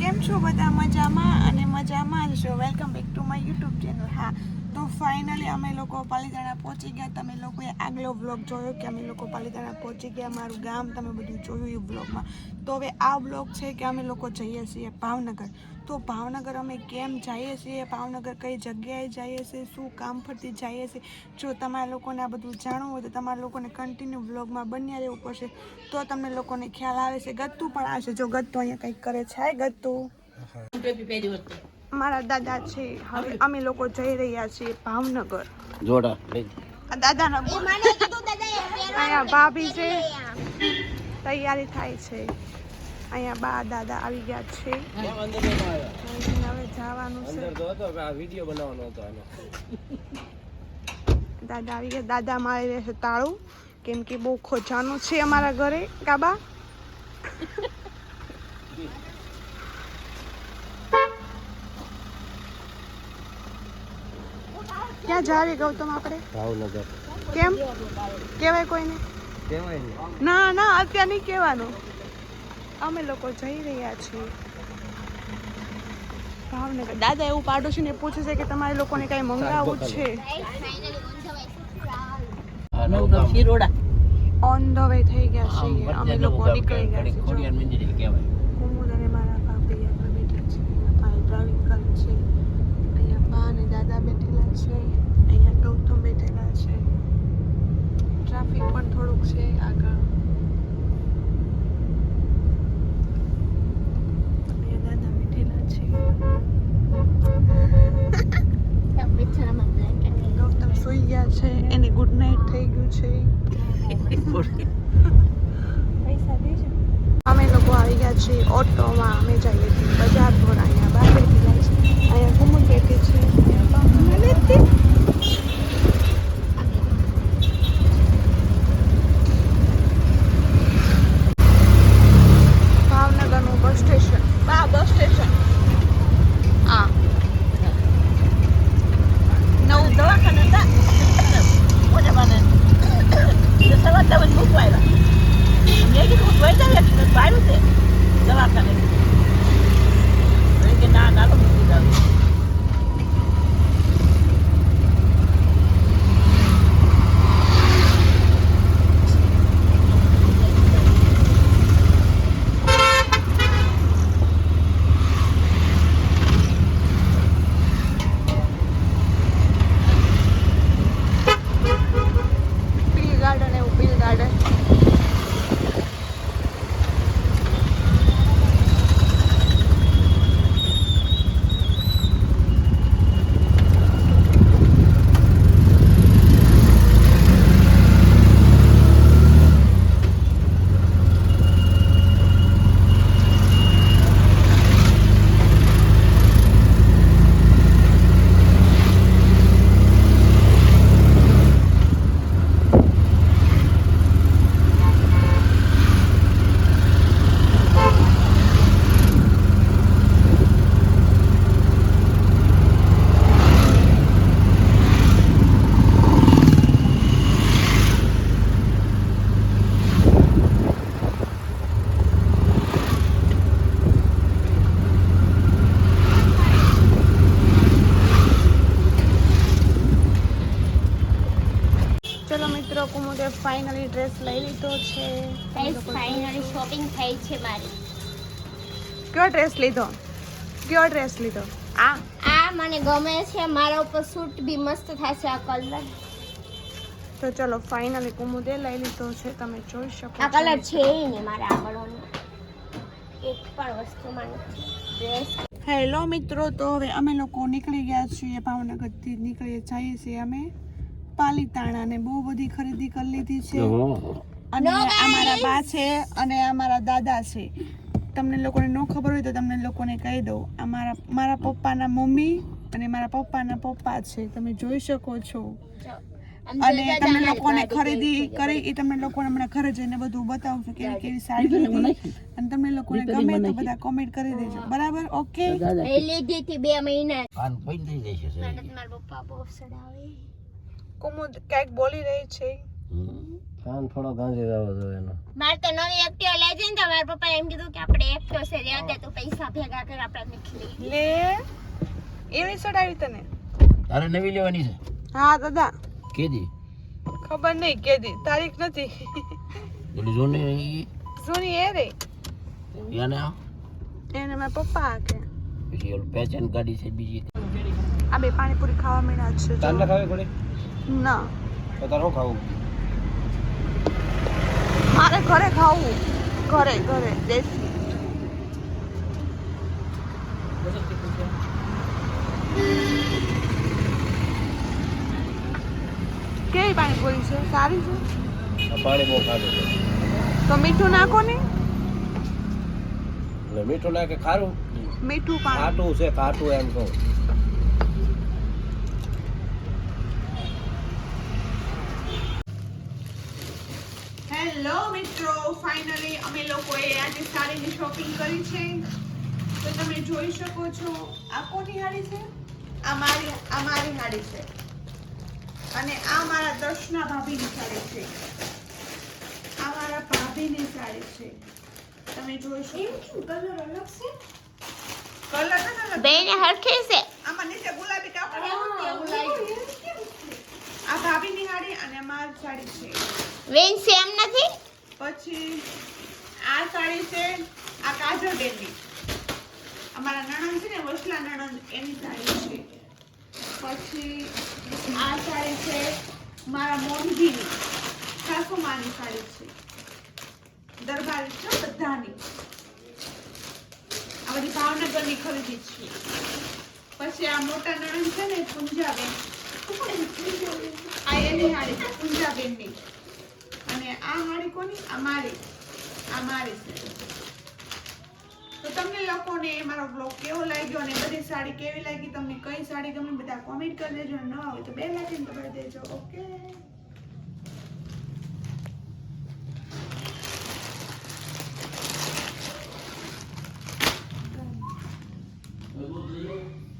કેમ છો બધા? મજામાં અને મજામાં જ છો? Welcome back to my YouTube channel હા તો ફાઇનલી અમે લોકો પાલીતાણા પહોંચી ગયા. તમે લોકોએ આગલો વ્લોગ જોયો કે અમે લોકો પાલીતાણા પહોંચી ગયા? મારું ગામ તમે બધું જોયું એ વ્લોગમાં તો હવે આ વ્લોગ છે કે અમે લોકો જઈએ છીએ ભાવનગર. તો ભાવનગર અમે કેમ જઈએ છીએ? ભાવનગર કઈ જગ્યાએ જઈએ છીએ? શું કામ ફરતી જઈએ છીએ? જો તમારા લોકોને આ બધું જાણવું હોય તો તમારા લોકોને કન્ટિન્યુ વ્લોગમાં બન્યા રહેવું પડશે. તો તમને લોકોને ખ્યાલ આવે છે. ગત્તુ પણ આવશે. જો ગત્તુ અહીંયા કંઈક કરે છે. હાય ગત્તુ. મારા દાદા છે. હવે અમે લોકો જઈ રહ્યા છીએ ભાવનગર. જોડા દાદાના. અહીંયા ભાભી છે. તૈયારી થાય છે. અહીંયા બા દાદા આવી ગયા છે. હવે જવાનું છે. વીડિયો બનાવવાનો હતો આનો. દાદા આવી ગયા. દાદા મારી રહેશે તાળું. કેમ કે બહુ ખોજાનું છે અમારા ઘરે. કાબા? ક્યાં જાવી ગૌતમ આપણે? ભાવનગર. કેમ? કહેવાય કોઈને? કેવાય ને. ના ના અત્યારે નહીં કહેવાનું. અમે લોકો જઈ રહ્યા છીએ. ભાવનગર. દાદા એવું પાડોશી ને પૂછે છે કે તમારે લોકોને કઈ મંગાવવું છે? ઓન ધ વે થઈ ગયા છીએ. અમે લોકો નીકળી ગયા છીએ ખોડિયાર મંદિર કહેવાય કુમુદ અને મારા ભાભી આગળ બેઠા છે ભાઈ ડ્રાઇવિંગ કરે છે અહીંયા બા અને દાદા બેઠેલા છે અહીંયા ગૌતમ બેઠેલા છે ટ્રાફિક પણ થોડુંક છે આગળ અહીંયા દાદા બેઠેલા છે ગૌતમ સુઈ ગયા છે. એને ગુડ નાઇટ થઈ ગયું છે. અમે લોકો આવી ગયા છીએ ઓટોમાં. અમે જઈએ છીએ. ચલો મિત્રો કુમુદે ફાઇનલી ડ્રેસ લઈ લીધો છે ફાઇનલી શોપિંગ થઈ છે મારી કયો ડ્રેસ લીધો કયો ડ્રેસ લીધો આ આ મને ગમે છે મારા ઉપર સૂટ બી મસ્ત થાય છે આ કલર તો ચલો ફાઇનલી કુમુદે લઈ લીધો છે તમે જોઈ શકો આ છો. કલર છે ય નહીં મારા આગળનો એક પણ વસ્તુમાં નથી ડ્રેસ હેલો મિત્રો તો હવે અમે લોકો નીકળી ગયા છીએ ભાવનગરથી નીકળી જઈએ છીએ અમે પાલીતાણા ને બહુ બધી ખરીદી કરી લીધી છે. અને અમારા બા છે અને અમારા દાદા છે. તમને લોકોને ન ખબર હોય તો તમને લોકોને કહી દઉં. અમારા મારા પપ્પાના મમ્મી અને મારા પપ્પાના પપ્પા છે. તમે જોઈ શકો છો. અને તમે લોકોને ખરીદી કરી એ તમને લોકોને હમણાં ઘરે જઈને બધું બતાવશું કેવી કેવી સાડી હતી. અને તમને લોકોને ગમે તો બધા કોમેન્ટ કરી દેજો. બરાબર? ઓકે લીધી હતી બે મહિના. થઈ જશે મારા પપ્પા બહુ સડાવે. કુમુદ કંઈક બોલી રહી છે. કાન થોડો ગાંજી જવો જોઈએ એનો. મારે તો નવી એક્ટિવા લઈ જઈને તો મારા પપ્પા એમ કીધું કે આપણે એક્ટિવા છે રહેવા દે તો પૈસા ભેગા કરી આપણે નીકળી લે એવી ચડાવી તને? તારે નવી લેવાની છે? હા દાદા. કેદી? ખબર નહીં કેદી. તારીખ નથી. બોલી જોની ને ઈ એ રે. યાને આ? એને મારા પપ્પા કે પછી ઓલ પેચન ગાડી છે બીજી. આ બે પાણીપુરી ખાવા મીણા છે ચાલ ખાવે ઘોડે ના. તો તારે શું ખાવું? મારે ઘરે ખાવું. ઘરે ઘરે દેશી. કેવી પાણીપુરી છે? સારી છે? પાણી બહુ છે. તો મીઠું નાખો ને. મીઠું નાખે ખારું? મીઠું પાણી. ખાટું છે ખાટું એમ કહું. હેલો મિત્રો ફાઇનલી અમે લોકોએ આજે સાડીની શોપિંગ કરી છે. તો તમે જોઈ શકો છો આ કોની હાડી છે? આ મારી આ મારી હાડી છે. અને આ મારા દર્શના ભાભીની સાડી છે. આ મારા ભાભીની સાડી છે. તમે જોઈ શકો કલર અલગ છે? કલર. બેને હરખે છે. આમાં નીચે ગુલાબી કાપડ એવું છે, એવું લાગ્યું. આ ભાભીની હાડી અને મારી સાડી છે. વેન સેમ નથી? પછી આ સાડી છે આ કાજલ બેનની. અમારા નણંદ છે ને વસલા નણંદ એની સાડી છે. પછી આ સાડી છે મારા મોઢીની સાસુમાની સાડી છે. દરબારી છે બધાની. આ બધી ભાવનગરની ખરીદી છે. પછી આ મોટા નણંદ છે ને પૂંજાબેન. એની હાડી પૂંજાબેનની અને આ હાડી કોની? આ મારી. આ મારી છે. તો તમને લોકોને મારો બ્લોગ કેવો લાગ્યો અને બધી સાડી કેવી લાગી? તમને કઈ સાડી ગમે? બધા કોમેન્ટ કરી દેજો ન હોય તો બે લાગીને દબાવી દેજો. ઓકે